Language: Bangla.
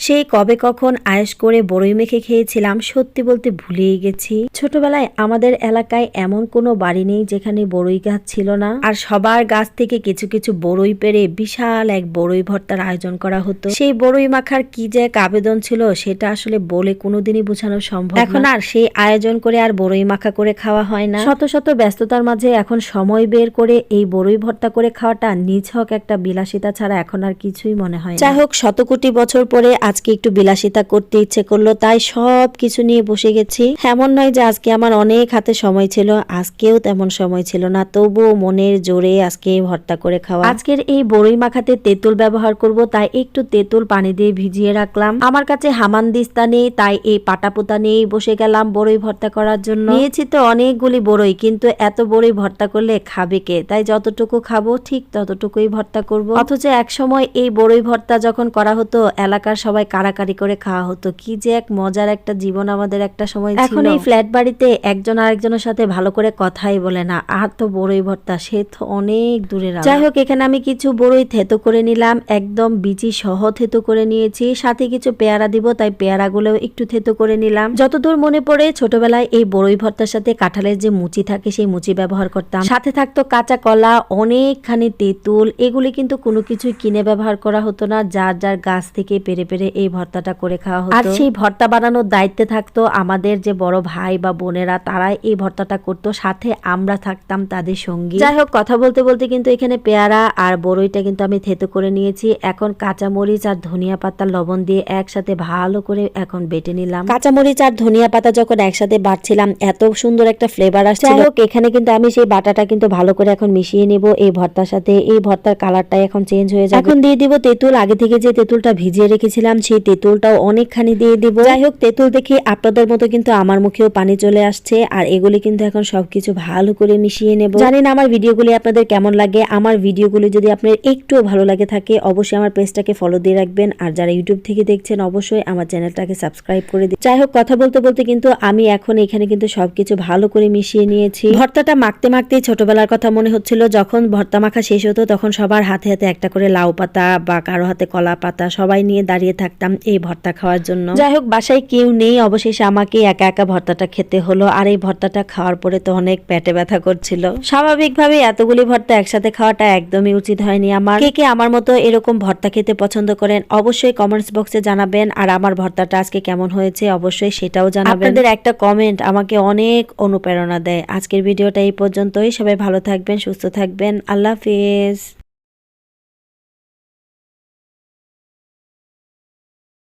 সেই কবে কখন আয়েস করে বড়ই মেখে খেয়েছিলাম সত্যি বলতে ভুলেই গেছি। ছোটবেলায় আমাদের এলাকায় এমন কোনো বাড়ি নেই যেখানে বড়ই গাছ ছিল না। আর সবার গাছ থেকে কিছু কিছু বড়ই পেরে বিশাল এক বড়ই ভর্তার আয়োজন করা হতো। সেই বড়ই মাখার কি যে এক আবেদন ছিল সেটা আসলে বলে কোনোদিনই বোঝানো সম্ভব এখন আর সেই আয়োজন করে আর বড়ই মাখা করে খাওয়া হয় না। শত শত ব্যস্ততার মাঝে এখন সময় বের করে এই বড়ই ভর্তা করে খাওয়াটা নিছক একটা বিলাসিতা ছাড়া এখন আর কিছুই মনে হয় যাই হোক শত কোটি বছর পরে আজকে একটু বিলাসিতা করতে ইচ্ছে করল, তাই সব কিছু নিয়ে বসে গেছি। এমন নয় যে আজকে আমার অনেক হাতে সময় ছিল, আজকেও তেমন সময় ছিল না, তবুও মনের জোরে আজকে ভর্তা করে খাওয়া। আজকের এই বড়ই মাখাতে তেঁতুল ব্যবহার করব, তাই একটু তেঁতুল পানি দিয়ে ভিজিয়ে রাখলাম। আমার কাছে হামানদিস্তা নেই, তাই এই পাটাপোতা নিয়েই বসে গেলাম বড়ই ভর্তা করার জন্য। নিয়েছি তো অনেকগুলি বড়ই, কিন্তু এত বড়ই ভর্তা করলে খাবে কে? তাই যতটুকু খাব, ঠিক ততটুকুই ভর্তা করব। অথচ এক সময় এই বড়ই ভর্তা যখন করা হতো, এলাকার সবাই কারাকারি করে খাওয়া হতো। কি যে এক মজার একটা জীবন আমাদের একটা সময় এখন এই ফ্ল্যাট বাড়িতে একজন আরেকজনের সাথে ভালো করে কথাই বলে না। আর তো বড়ই ভর্তা সে তো অনেক দূরে যাই হোক এখানে আমি কিছু বড়ই থেতো করে নিলাম। একদম বিচি সহ থেতো করে নিয়েছি। সাথে কিছু পেয়ারা দিব তাই পেয়ারাগুলো একটু থেতো করে নিলাম। যতদূর মনে পড়ে ছোটবেলায় এই বড়ই ভর্তার সাথে কাঁঠালের যে মুচি থাকে সেই মুচি ব্যবহার করতাম। সাথে থাকতো কাঁচা কলা অনেকখানি তেঁতুল। এগুলি কিন্তু কোনো কিছুই কিনে ব্যবহার করা হতো না। যার যার গাছ থেকে পেরে পেরে এই ভর্তাটা করে খাওয়া হতো। আর সেই ভর্তা বানানোর দায়িত্বে থাকতো আমাদের যে বড় ভাই বা বোনেরা তারাই এই ভর্তাটা করতো। সাথে আমরা থাকতাম তাদের সঙ্গে। যাই হোক কথা বলতে বলতে কিন্তু এখানে পেয়ারা আর বড়ইটা কিন্তু আমি থেতো করে নিয়েছি। এখন কাঁচামরিচ আর ধনিয়া পাতা লবণ দিয়ে একসাথে ভালো করে এখন বেটে নিলাম। কাঁচামরিচ আর ধনিয়া পাতা যখন একসাথে বাটছিলাম এত সুন্দর একটা ফ্লেভার আসছে যাই হোক এখানে কিন্তু আমি সেই বাটাটা কিন্তু ভালো করে এখন মিশিয়ে নিব। এই ভর্তার সাথে এই ভর্তার কালারটা এখন চেঞ্জ হয়ে যাবে। এখন দিয়ে দিব তেঁতুল। আগে থেকে যে তেঁতুলটা ভিজিয়ে রেখেছিলাম সেই তেঁতুলটাও অনেকখানি দিয়ে দিব। যাই হোক, তেঁতুল দেখে আপনাদের মতো কিন্তু আমার মুখেও পানি চলে আসছে, আর এগুলি কিন্তু এখন সবকিছু ভালো করে মিশিয়ে নেব। জানেন আমার ভিডিওগুলি আপনাদের কেমন লাগে? আমার ভিডিওগুলি যদি আপনার একটুও ভালো লাগে থাকে, অবশ্যই আমার পেজটাকে ফলো দিয়ে রাখবেন, আর যারা ইউটিউব থেকে দেখছেন, অবশ্যই আমার চ্যানেলটাকে সাবস্ক্রাইব করে দিন। যাই হোক, কথা বলতে বলতে কিন্তু আমি এখন এখানে কিন্তু সবকিছু ভালো করে মিশিয়ে নিয়েছি। ভর্তাটা মাখতে মাখতে ছোটবেলার কথা মনে হচ্ছিল, যখন ভর্তা মাখা শেষ হতো, তখন সবার হাতে হাতে একটা করে লাউ পাতা বা কারও হাতে কলা পাতা সবাই নিয়ে দাঁড়িয়ে থাকতাম এই ভর্তা খাওয়ার জন্য। যাই হোক বাসায় কেউ নেই অবশেষে আমাকে একা একা ভর্তাটা খেতে হলো আর এই ভর্তাটা খাওয়ার পরে তো অনেক পেটে ব্যথা করছিল। স্বাভাবিকভাবে এতগুলি ভর্তা একসাথে খাওয়াটা একদমই উচিত হয়নি আমার। কে কে আমার মতো এরকম ভর্তা খেতে পছন্দ করেন অবশ্যই কমেন্টস বক্সে জানাবেন। আর আমার ভর্তাটা আজকে কেমন হয়েছে অবশ্যই সেটাও জানাবেন। আপনাদের একটা কমেন্ট আমাকে অনেক অনুপ্রেরণা দেয়। আজকের ভিডিওটা এই পর্যন্তই। সবাই ভালো থাকবেন সুস্থ থাকবেন। আল্লাহ হাফিজ।